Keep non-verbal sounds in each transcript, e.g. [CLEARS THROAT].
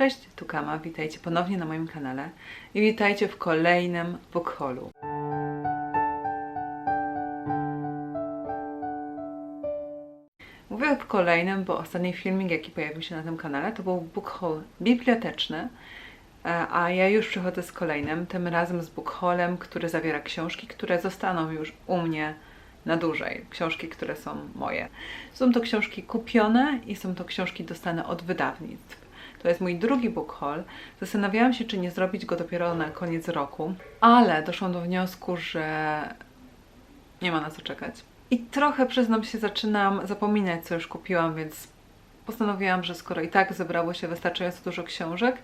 Cześć, tu Kama, witajcie ponownie na moim kanale i witajcie w kolejnym book haulu. Mówię w kolejnym, bo ostatni filmik, jaki pojawił się na tym kanale, to był book haul biblioteczny, e, a ja już przychodzę z kolejnym, tym razem z book haulem, który zawiera książki, które zostaną już u mnie na dłużej. Książki, które są moje. Są to książki kupione i są to książki dostane od wydawnictw. To jest mój drugi book haul. Zastanawiałam się, czy nie zrobić go dopiero na koniec roku, ale doszłam do wniosku, że nie ma na co czekać. I trochę, przyznam się, zaczynam zapominać, co już kupiłam, więc postanowiłam, że skoro i tak zebrało się wystarczająco dużo książek,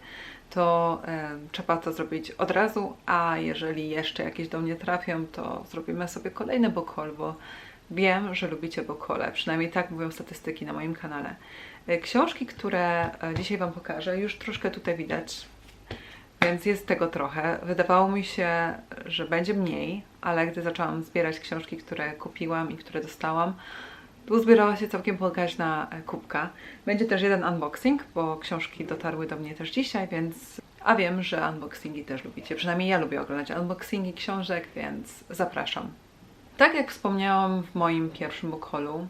to e, trzeba to zrobić od razu, a jeżeli jeszcze jakieś do mnie trafią, to zrobimy sobie kolejny book haul, bo wiem, że lubicie book haule, przynajmniej tak mówią statystyki na moim kanale. Książki, które e, dzisiaj Wam pokażę, już troszkę tutaj widać, więc jest tego trochę. Wydawało mi się, że będzie mniej, ale gdy zaczęłam zbierać książki, które kupiłam i które dostałam, to uzbierała się całkiem pokaźna e, kubka. Będzie też jeden unboxing, bo książki dotarły do mnie też dzisiaj, więc... A wiem, że unboxingi też lubicie. Przynajmniej ja lubię oglądać unboxingi książek, więc zapraszam. Tak jak wspomniałam w moim pierwszym book haulu,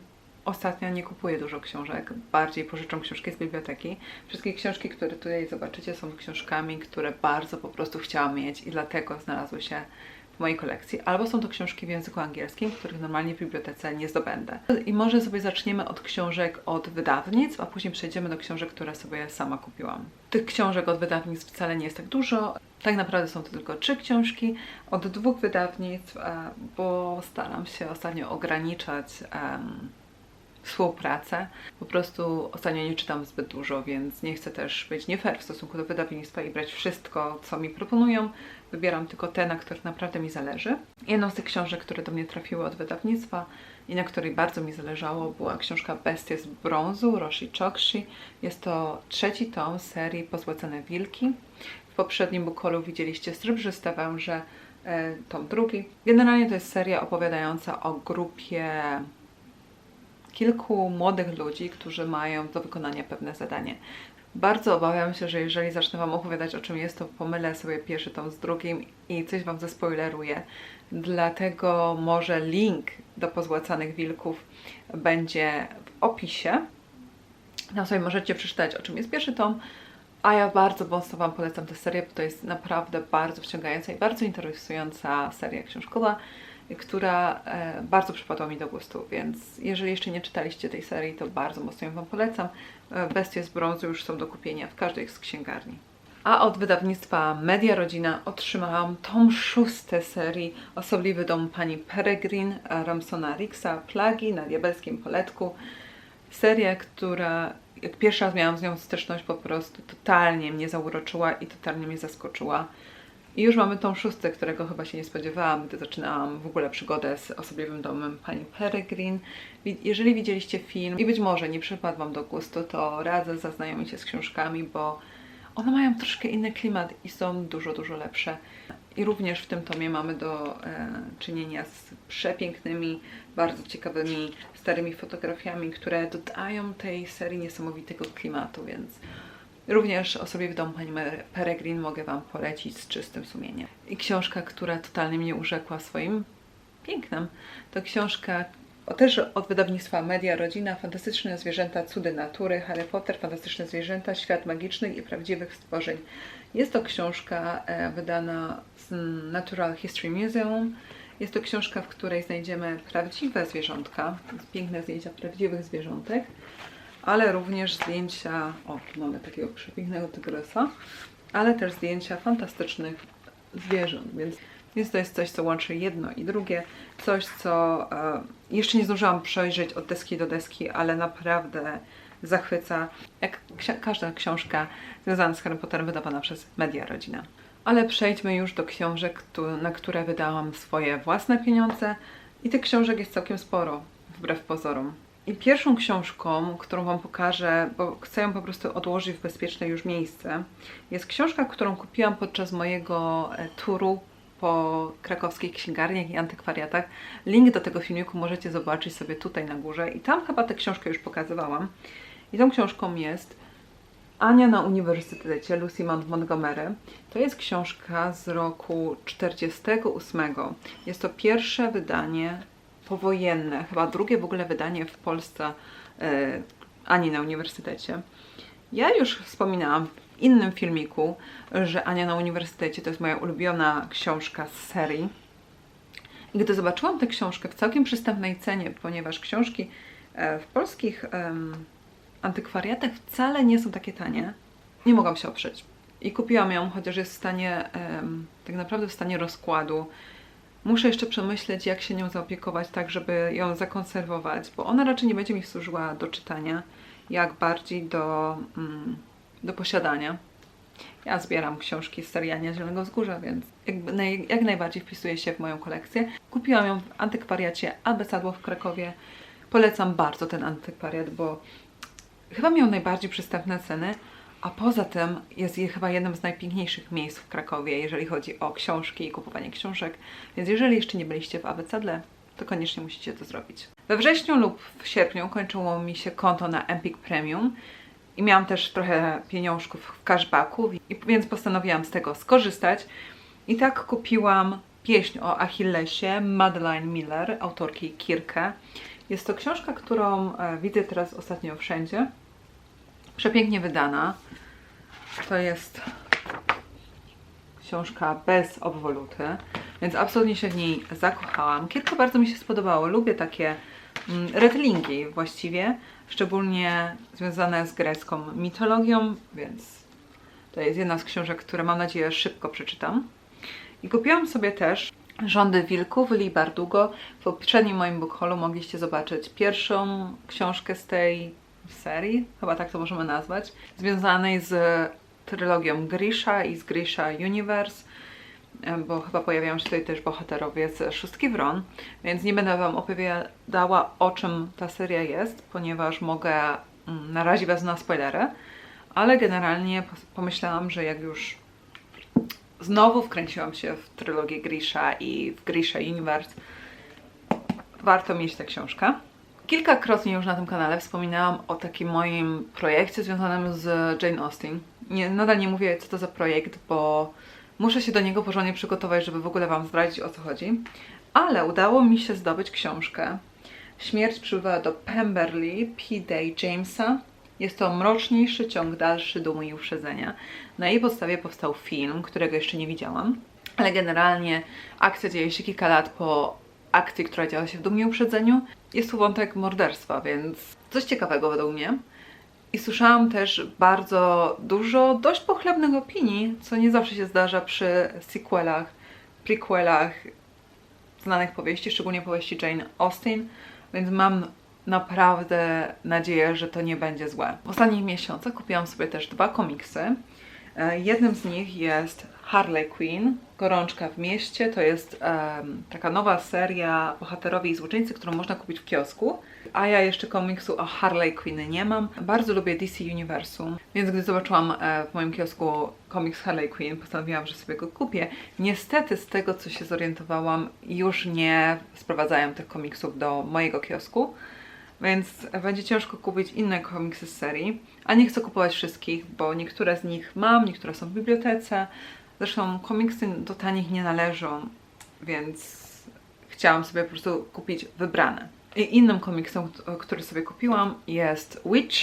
ostatnio nie kupuję dużo książek, bardziej pożyczam książki z biblioteki. Wszystkie książki, które tutaj zobaczycie, są książkami, które bardzo po prostu chciałam mieć i dlatego znalazły się w mojej kolekcji. Albo są to książki w języku angielskim, których normalnie w bibliotece nie zdobędę. I może sobie zaczniemy od książek od wydawnictw, a później przejdziemy do książek, które sobie sama kupiłam. Tych książek od wydawnictw wcale nie jest tak dużo. Tak naprawdę są to tylko trzy książki od dwóch wydawnictw, e, bo staram się ostatnio ograniczać em, współpracę. Po prostu ostatnio nie czytam zbyt dużo, więc nie chcę też być nie fair w stosunku do wydawnictwa i brać wszystko, co mi proponują. Wybieram tylko te, na których naprawdę mi zależy. Jedną z tych książek, które do mnie trafiły od wydawnictwa i na której bardzo mi zależało, była książka Bestie z brązu Roshi Chokshi. Jest to trzeci tom serii Pozłacane Wilki. W poprzednim bukolu widzieliście Srebrzyste Węże, e, tom drugi. Generalnie to jest seria opowiadająca o grupie kilku młodych ludzi, którzy mają do wykonania pewne zadanie. Bardzo obawiam się, że jeżeli zacznę Wam opowiadać o czym jest, to pomylę sobie pierwszy tom z drugim i coś Wam zespoileruję. Dlatego może link do pozłacanych wilków będzie w opisie. Tam sobie możecie przeczytać o czym jest pierwszy tom, a ja bardzo mocno Wam polecam tę serię, bo to jest naprawdę bardzo wciągająca i bardzo interesująca seria książkowa która e, bardzo przypadła mi do gustu, więc jeżeli jeszcze nie czytaliście tej serii, to bardzo mocno ją Wam polecam. E, Bestie z brązu już są do kupienia w każdej z księgarni. A od wydawnictwa Media Rodzina otrzymałam tom szósty serii Osobliwy dom pani Peregrine Ramsona Rixa Plagi na diabelskim poletku. Seria, która jak pierwszy raz miałam z nią styczność, po prostu totalnie mnie zauroczyła i totalnie mnie zaskoczyła. I już mamy tą szóstkę, którego chyba się nie spodziewałam, gdy zaczynałam w ogóle przygodę z osobliwym domem pani Peregrine. Jeżeli widzieliście film i być może nie przypadł Wam do gustu, to radzę zaznajomić się z książkami, bo one mają troszkę inny klimat i są dużo, dużo lepsze. I również w tym tomie mamy do e, czynienia z przepięknymi, bardzo ciekawymi, starymi fotografiami, które dodają tej serii niesamowitego klimatu, więc Również o sobie w domu pani Peregrin mogę Wam polecić z czystym sumieniem. I książka, która totalnie mnie urzekła swoim pięknem, to książka o, też od wydawnictwa Media Rodzina, Fantastyczne zwierzęta, cudy natury, Harry Potter, Fantastyczne zwierzęta, świat magicznych i prawdziwych stworzeń. Jest to książka e, wydana z Natural History Museum. Jest to książka, w której znajdziemy prawdziwe zwierzątka, piękne zdjęcia prawdziwych zwierzątek ale również zdjęcia, o mamy takiego przepięknego tygrysa, ale też zdjęcia fantastycznych zwierząt, więc, więc to jest coś, co łączy jedno i drugie, coś, co e, jeszcze nie zdążyłam przejrzeć od deski do deski, ale naprawdę zachwyca, jak każda książka związana z Harry Potterem wydawana przez Media Rodzina. Ale przejdźmy już do książek, na które wydałam swoje własne pieniądze i tych książek jest całkiem sporo, wbrew pozorom. I pierwszą książką, którą Wam pokażę, bo chcę ją po prostu odłożyć w bezpieczne już miejsce, jest książka, którą kupiłam podczas mojego e, turu po krakowskich księgarniach i antykwariatach. Link do tego filmiku możecie zobaczyć sobie tutaj na górze i tam chyba tę książkę już pokazywałam. I tą książką jest Ania na Uniwersytecie Lucy Mount Montgomery. To jest książka z roku 48. Jest to pierwsze wydanie powojenne, chyba drugie w ogóle wydanie w Polsce e, Ani na Uniwersytecie. Ja już wspominałam w innym filmiku, że Ania na Uniwersytecie to jest moja ulubiona książka z serii. I gdy zobaczyłam tę książkę w całkiem przystępnej cenie, ponieważ książki e, w polskich antykwariatach wcale nie są takie tanie, nie mogłam się oprzeć. I kupiłam ją, chociaż jest w stanie, tak naprawdę w stanie rozkładu. Muszę jeszcze przemyśleć, jak się nią zaopiekować, tak żeby ją zakonserwować, bo ona raczej nie będzie mi służyła do czytania, jak bardziej do, mm, do posiadania. Ja zbieram książki z serii Ania Zielonego Wzgórza, więc jakby naj, jak najbardziej wpisuje się w moją kolekcję. Kupiłam ją w antykwariacie Albesadło w Krakowie. Polecam bardzo ten antykwariat, bo chyba miał najbardziej przystępne ceny, a poza tym jest je chyba jednym z najpiękniejszych miejsc w Krakowie, jeżeli chodzi o książki i kupowanie książek. Więc jeżeli jeszcze nie byliście w Abecadle, to koniecznie musicie to zrobić. We wrześniu lub w sierpniu kończyło mi się konto na Empik Premium i miałam też trochę pieniążków w cashbacku, więc postanowiłam z tego skorzystać. I tak kupiłam pieśń o Achillesie Madeline Miller, autorki Kirke. Jest to książka, którą e, widzę teraz ostatnio wszędzie. Przepięknie wydana. To jest książka bez obwoluty, więc absolutnie się w niej zakochałam. Kilka bardzo mi się spodobało. Lubię takie mm, retellingi właściwie, szczególnie związane z grecką mitologią, więc to jest jedna z książek, które mam nadzieję szybko przeczytam. I kupiłam sobie też Rządy Wilków Lee Bardugo. W poprzednim moim bookholu mogliście zobaczyć pierwszą książkę z tej serii, chyba tak to możemy nazwać, związanej z trylogią Grisha i z Grisha Universe, bo chyba pojawiają się tutaj też bohaterowie z Szóstki Wron, więc nie będę Wam opowiadała o czym ta seria jest, ponieważ mogę mm, narazić Was na spoilery, ale generalnie pomyślałam, że jak już znowu wkręciłam się w trylogię Grisha i w Grisha Universe, warto mieć tę książkę. Kilkakrotnie już na tym kanale wspominałam o takim moim projekcie związanym z Jane Austen. Nie, nadal nie mówię, co to za projekt, bo muszę się do niego porządnie przygotować, żeby w ogóle Wam zdradzić, o co chodzi. Ale udało mi się zdobyć książkę. Śmierć przybywa do Pemberley P. Day Jamesa. Jest to mroczniejszy ciąg dalszy dumu i uprzedzenia. Na jej podstawie powstał film, którego jeszcze nie widziałam. Ale generalnie akcja dzieje się kilka lat po akcji, która działa się w dumie i uprzedzeniu. Jest tu wątek morderstwa, więc coś ciekawego według mnie. I słyszałam też bardzo dużo dość pochlebnych opinii, co nie zawsze się zdarza przy sequelach, prequelach znanych powieści, szczególnie powieści Jane Austen, więc mam naprawdę nadzieję, że to nie będzie złe. W ostatnich miesiącach kupiłam sobie też dwa komiksy. E, Jednym z nich jest Harley Quinn, Gorączka w mieście. To jest um, taka nowa seria bohaterowie i złoczyńcy, którą można kupić w kiosku. A ja jeszcze komiksu o Harley Quinn nie mam. Bardzo lubię DC Universum, więc gdy zobaczyłam e, w moim kiosku komiks Harley Quinn, postanowiłam, że sobie go kupię. Niestety z tego, co się zorientowałam, już nie sprowadzają tych komiksów do mojego kiosku więc będzie ciężko kupić inne komiksy z serii. A nie chcę kupować wszystkich, bo niektóre z nich mam, niektóre są w bibliotece. Zresztą komiksy do tanich nie należą, więc chciałam sobie po prostu kupić wybrane. I innym komiksem, który sobie kupiłam jest Witch,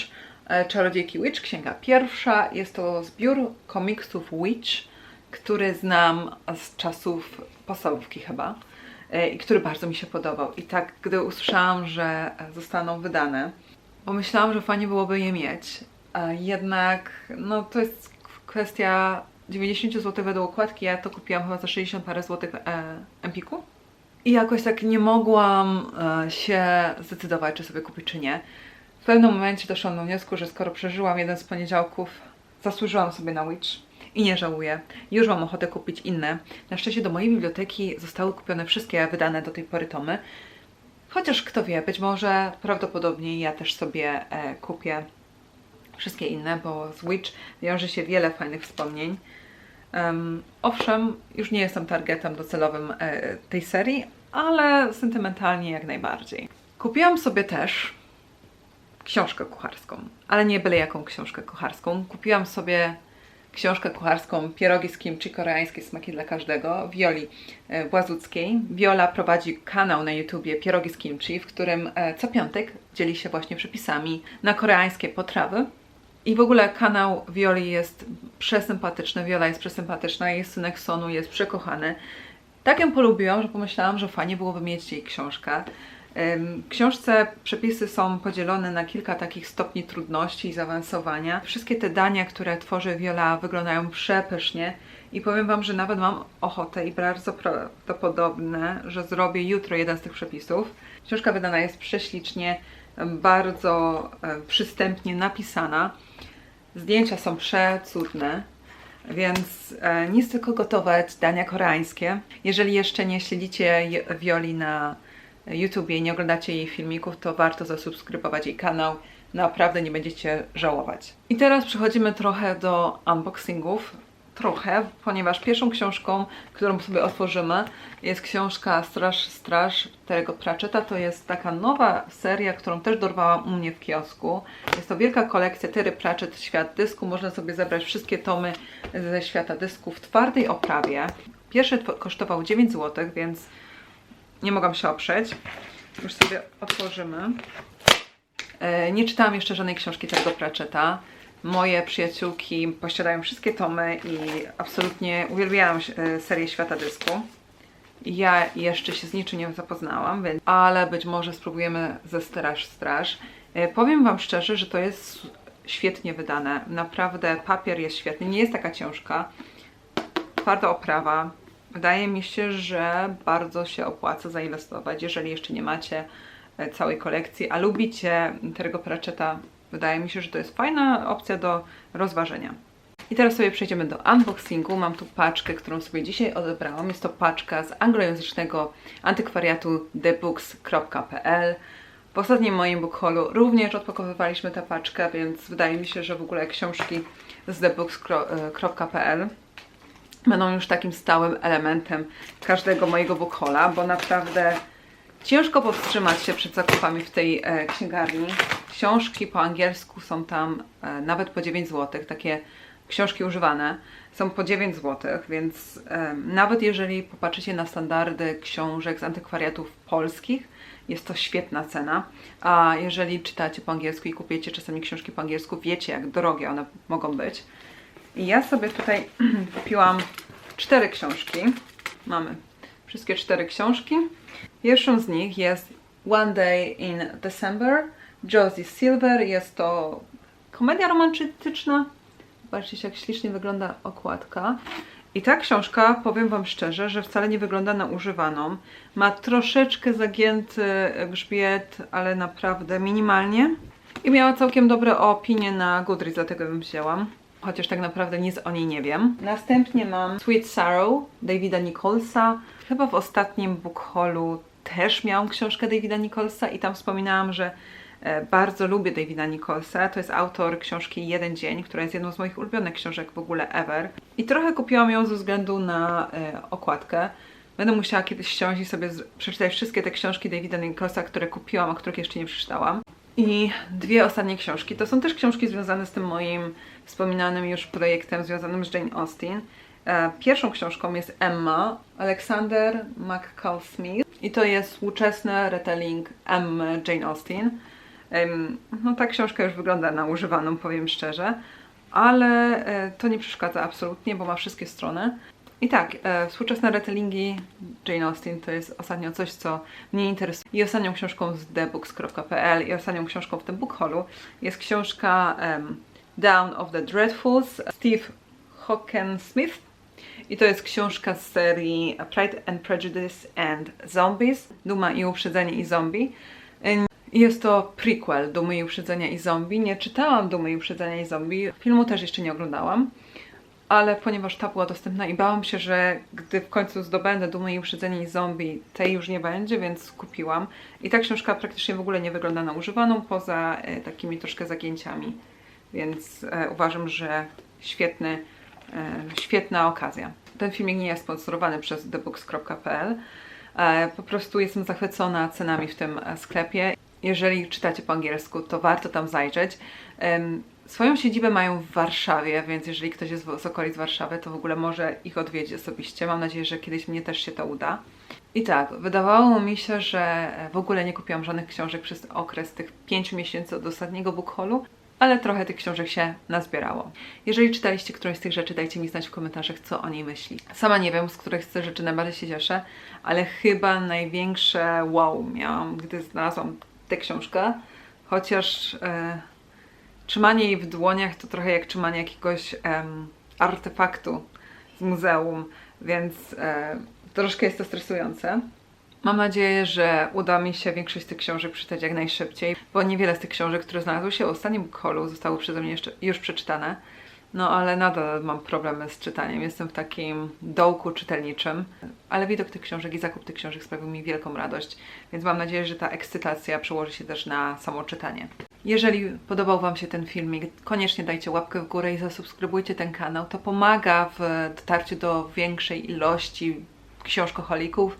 e, Czarodziejki Witch, księga pierwsza. Jest to zbiór komiksów Witch, który znam z czasów podstawówki chyba. E, i który bardzo mi się podobał. I tak, gdy usłyszałam, że zostaną wydane, pomyślałam, że fajnie byłoby je mieć. Jednak, no to jest kwestia 90 zł według okładki, ja to kupiłam chyba za 60 parę złotych e, Empiku. I jakoś tak nie mogłam e, się zdecydować, czy sobie kupić, czy nie. W pewnym momencie doszłam do wniosku, że skoro przeżyłam jeden z poniedziałków, zasłużyłam sobie na Witch i nie żałuję. Już mam ochotę kupić inne. Na szczęście do mojej biblioteki zostały kupione wszystkie wydane do tej pory tomy. Chociaż kto wie, być może prawdopodobnie ja też sobie e, kupię wszystkie inne, bo z Witch wiąże się wiele fajnych wspomnień. Um, owszem, już nie jestem targetem docelowym e, tej serii, ale sentymentalnie jak najbardziej. Kupiłam sobie też książkę kucharską, ale nie byle jaką książkę kucharską. Kupiłam sobie książkę kucharską Pierogi z kimchi, koreańskie smaki dla każdego, Wioli e, Błazuckiej. Wiola prowadzi kanał na YouTubie Pierogi z kimchi, w którym e, co piątek dzieli się właśnie przepisami na koreańskie potrawy. I w ogóle kanał Wioli jest przesympatyczny, Wiola jest przesympatyczna, jej synek Sonu jest przekochany. Tak ją polubiłam, że pomyślałam, że fajnie byłoby mieć jej książkę. W książce przepisy są podzielone na kilka takich stopni trudności i zaawansowania. Wszystkie te dania, które tworzy Viola, wyglądają przepysznie i powiem Wam, że nawet mam ochotę i bardzo prawdopodobne, że zrobię jutro jeden z tych przepisów. Książka wydana jest prześlicznie, bardzo przystępnie napisana. Zdjęcia są przecudne. Więc e, nic tylko gotować dania koreańskie. Jeżeli jeszcze nie śledzicie Wioli na YouTubie i nie oglądacie jej filmików, to warto zasubskrybować jej kanał. Naprawdę nie będziecie żałować. I teraz przechodzimy trochę do unboxingów. Trochę, ponieważ pierwszą książką, którą sobie otworzymy, jest książka Straż Straż Terego Pratchetta. To jest taka nowa seria, którą też dorwałam u mnie w kiosku. Jest to wielka kolekcja Terry Pratchett Świat Dysku. Można sobie zebrać wszystkie tomy ze świata dysku w twardej oprawie. Pierwszy kosztował 9 zł, więc nie mogłam się oprzeć. Już sobie otworzymy. E, Nie czytałam jeszcze żadnej książki tego Pratchetta. Moje przyjaciółki posiadają wszystkie tomy i absolutnie uwielbiają e, serię Świata Dysku. Ja jeszcze się z niczym nie zapoznałam, więc... ale być może spróbujemy ze Straż Straż. E, Powiem Wam szczerze, że to jest świetnie wydane. Naprawdę papier jest świetny. Nie jest taka ciężka. Twarda oprawa. Wydaje mi się, że bardzo się opłaca zainwestować, jeżeli jeszcze nie macie e, całej kolekcji, a lubicie Terego Pratchetta. Wydaje mi się, że to jest fajna opcja do rozważenia. I teraz sobie przejdziemy do unboxingu. Mam tu paczkę, którą sobie dzisiaj odebrałam. Jest to paczka z anglojęzycznego antykwariatu thebooks.pl. W ostatnim moim bookholu również odpakowywaliśmy tę paczkę, więc wydaje mi się, że w ogóle książki z thebooks.pl będą już takim stałym elementem każdego mojego bookhola, bo naprawdę ciężko powstrzymać się przed zakupami w tej e, księgarni. Książki po angielsku są tam e, nawet po 9 zł, takie książki używane są po 9 zł, więc e, nawet jeżeli popatrzycie na standardy książek z antykwariatów polskich, jest to świetna cena. A jeżeli czytacie po angielsku i kupiecie czasami książki po angielsku, wiecie jak drogie one mogą być. I ja sobie tutaj [CLEARS THROAT] kupiłam cztery książki. Mamy wszystkie cztery książki. Pierwszą z nich jest One Day in December, Josie Silver. Jest to komedia romantyczna. Zobaczcie, jak ślicznie wygląda okładka. I ta książka, powiem Wam szczerze, że wcale nie wygląda na używaną. Ma troszeczkę zagięty grzbiet, ale naprawdę minimalnie. I miała całkiem dobre opinie na Goodreads, dlatego ją wzięłam. Chociaż tak naprawdę nic o niej nie wiem. Następnie mam Sweet Sorrow Davida Nicholsa. Chyba w ostatnim bookholu też miałam książkę Davida Nicholsa i tam wspominałam, że e, bardzo lubię Davida Nicholsa. To jest autor książki Jeden Dzień, która jest jedną z moich ulubionych książek w ogóle ever. I trochę kupiłam ją ze względu na e, okładkę. Będę musiała kiedyś siąść i sobie przeczytać wszystkie te książki Davida Nicholsa, które kupiłam, a których jeszcze nie przeczytałam. I dwie ostatnie książki. To są też książki związane z tym moim wspominanym już projektem związanym z Jane Austen. E, Pierwszą książką jest Emma Alexander McCall Smith i to jest współczesny retelling Emmy Jane Austen. No ta książka już wygląda na używaną, powiem szczerze, ale e, to nie przeszkadza absolutnie, bo ma wszystkie strony. I tak, e, współczesne retellingi Jane Austen to jest ostatnio coś, co mnie interesuje. I ostatnią książką z thebooks.pl i ostatnią książką w tym bookholu jest książka Down of the Dreadfuls Steve Hockensmith. I to jest książka z serii Pride and Prejudice and Zombies. Duma i Uprzedzenie i Zombie. Jest to prequel Dumy i Uprzedzenia i Zombie. Nie czytałam Dumy i Uprzedzenia i Zombie. Filmu też jeszcze nie oglądałam ale ponieważ ta była dostępna i bałam się, że gdy w końcu zdobędę Dumę i Uprzedzenie i Zombie, tej już nie będzie, więc kupiłam. I ta książka praktycznie w ogóle nie wygląda na używaną, poza e, takimi troszkę zagięciami. Więc e, uważam, że świetny, e, świetna okazja. Ten filmik nie jest sponsorowany przez thebooks.pl. E, po prostu jestem zachwycona cenami w tym sklepie. jeżeli czytacie po angielsku, to warto tam zajrzeć. Swoją siedzibę mają w Warszawie, więc jeżeli ktoś jest z okolic Warszawy, to w ogóle może ich odwiedzić osobiście. Mam nadzieję, że kiedyś mnie też się to uda. I tak, wydawało mi się, że w ogóle nie kupiłam żadnych książek przez okres tych pięciu miesięcy od ostatniego book haulu, ale trochę tych książek się nazbierało. Jeżeli czytaliście którąś z tych rzeczy, dajcie mi znać w komentarzach, co o niej myśli. Sama nie wiem, z których z tych rzeczy najbardziej się cieszę, ale chyba największe wow miałam, gdy znalazłam tę książkę, chociaż e, trzymanie jej w dłoniach to trochę jak trzymanie jakiegoś artefaktu z muzeum, więc e, troszkę jest to stresujące. Mam nadzieję, że uda mi się większość z tych książek przeczytać jak najszybciej, bo niewiele z tych książek, które znalazły się w ostatnim holu, zostało przeze mnie jeszcze, już przeczytane. No ale nadal mam problemy z czytaniem. Jestem w takim dołku czytelniczym, ale widok tych książek i zakup tych książek sprawił mi wielką radość, więc mam nadzieję, że ta ekscytacja przełoży się też na samo czytanie. Jeżeli podobał Wam się ten filmik, koniecznie dajcie łapkę w górę i zasubskrybujcie ten kanał. To pomaga w dotarciu do większej ilości książkoholików.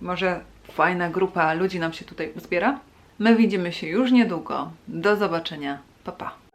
Może fajna grupa ludzi nam się tutaj uzbiera. My widzimy się już niedługo. Do zobaczenia. Pa, pa.